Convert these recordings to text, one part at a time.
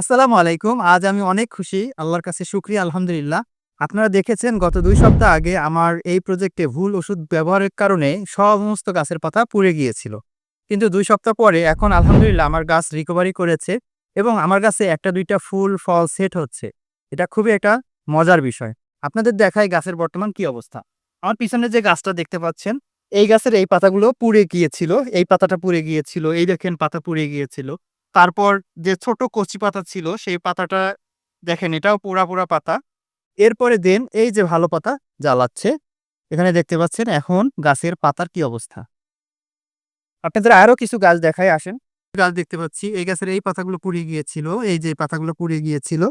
আসসালামু আলাইকুম। আজ আমি অনেক খুশি, আল্লাহর কাছে শুক্রিয়া, আলহামদুলিল্লাহ। আপনারা দেখেছেন, গত দুই সপ্তাহ আগে আমার এই প্রজেক্টে ভুল ওষুধ ব্যবহারের কারণে সমস্ত গাছের পাতা পুড়ে গিয়েছিল। কিন্তু দুই সপ্তাহ পরে এখন আলহামদুলিল্লাহ আমার গাছ রিকভারি করেছে এবং আমার গাছে একটা দুইটা ফুল, ফল সেট হচ্ছে। এটা খুবই একটা মজার বিষয়। আপনাদের দেখায় গাছের বর্তমান কি অবস্থা। আমার পিছনে যে গাছটা দেখতে পাচ্ছেন, এই গাছের এই পাতাগুলো পুড়ে গিয়েছিল, এই পাতাটা পুড়ে গিয়েছিল, এই দেখেন পাতা পুড়ে গিয়েছিল। তারপর যে ছোট কচি পাতা ছিল, সেই পাতাটা দেখেন এটাও পোড়া পোড়া পাতা। এরপরে দেন এই যে ভালো পাতা জ্বালাচ্ছে, এখানে দেখতে পাচ্ছেন এখন গাছের পাতার কি অবস্থা। আপনাদের আরও কিছু গাছ দেখায় আসেন। গাছ দেখতে পাচ্ছি, এই গাছের এই পাতাগুলো পুড়ে গিয়েছিল, এই যে পাতাগুলো পুড়ে গিয়েছিল।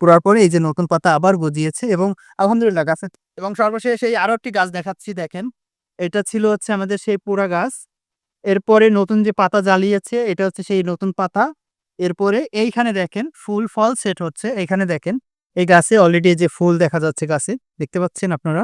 পুরার পরে এই যে নতুন পাতা আবার গজিয়েছে এবং আলহামদুলিল্লাহ গাছে, এবং সর্বশেষ এই আরও একটি গাছ দেখাচ্ছি, দেখেন। এটা ছিল হচ্ছে আমাদের সেই পুরা গাছ। এরপরে নতুন যে পাতা জ্বালিয়েছে, এটা হচ্ছে সেই নতুন পাতা। এরপরে এইখানে দেখেন, ফুল ফল সেট হচ্ছে। এখানে দেখেন, এই গাছে অলরেডি যে ফুল দেখা যাচ্ছে গাছে, দেখতে পাচ্ছেন আপনারা?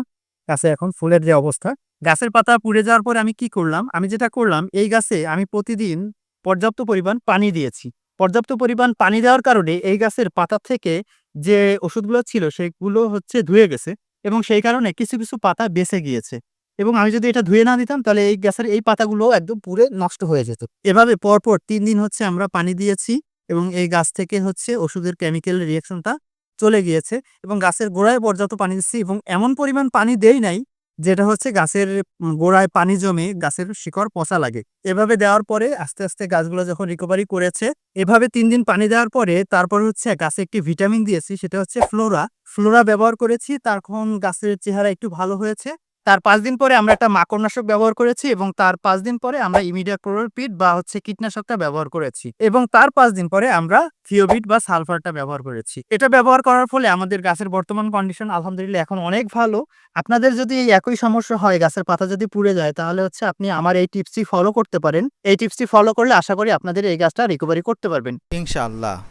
গাছে এখন ফুলের যে অবস্থা। গাছের পাতা পুড়ে যাওয়ার পরে আমি কি করলাম? আমি যেটা করলাম, এই গাছে আমি প্রতিদিন পর্যাপ্ত পরিমাণ পানি দিয়েছি। পর্যাপ্ত পরিমাণ পানি দেওয়ার কারণে এই গাছের পাতা থেকে যে ওষুধগুলো ছিল, সেগুলো হচ্ছে ধুয়ে গেছে এবং সেই কারণে কিছু কিছু পাতা বেঁচে গিয়েছে। এবং আমি যদি এটা ধুয়ে না দিতাম, তাহলে এই গাছের এই পাতাগুলো একদম পুরে নষ্ট হয়ে যেত। এভাবে পরপর তিন দিন হচ্ছে আমরা পানি দিয়েছি এবং এই গাছ থেকে হচ্ছে ওষুধের কেমিক্যাল রিয়াকশনটা চলে গিয়েছে এবং গাছের গোড়ায় পর্যাপ্ত পানি দিচ্ছি এবং এমন পরিমাণ পানি দেই নাই যেটা হচ্ছে গাছের গোড়ায় পানি জমে গাছের শিকড় পচা লাগে। এভাবে দেওয়ার পরে আস্তে আস্তে গাছগুলো যখন রিকভারি করেছে, এভাবে তিন দিন পানি দেওয়ার পরে তারপর হচ্ছে গাছে একটি ভিটামিন দিয়েছি, সেটা হচ্ছে ফ্লোরা ফ্লোরা ব্যবহার করেছি তখন গাছের চেহারা একটু ভালো হয়েছে। তার পাঁচ দিন পরে আমরা একটা মাকড়নাশক ব্যবহার করেছি এবং তার পাঁচ দিন পরে আমরা ইমিডিয়া ক্লোরোপিড বা হচ্ছে কীটনাশকটা ব্যবহার করেছি এবং তার পাঁচ দিন পরে আমরা ফিওবিট বা সালফারটা ব্যবহার করেছি। এটা ব্যবহার করার ফলে আমাদের গাছের বর্তমান কন্ডিশন আলহামদুলিল্লাহ এখন অনেক ভালো। আপনাদের যদি এই একই সমস্যা হয়, গাছের পাতা যদি পুড়ে যায়, তাহলে হচ্ছে আপনি আমার এই টিপসটি ফলো করতে পারেন। এই টিপসটি ফলো করলে আশা করি আপনাদের এই গাছটা রিকভারি করতে পারবেন। ইনশাআল্লাহ।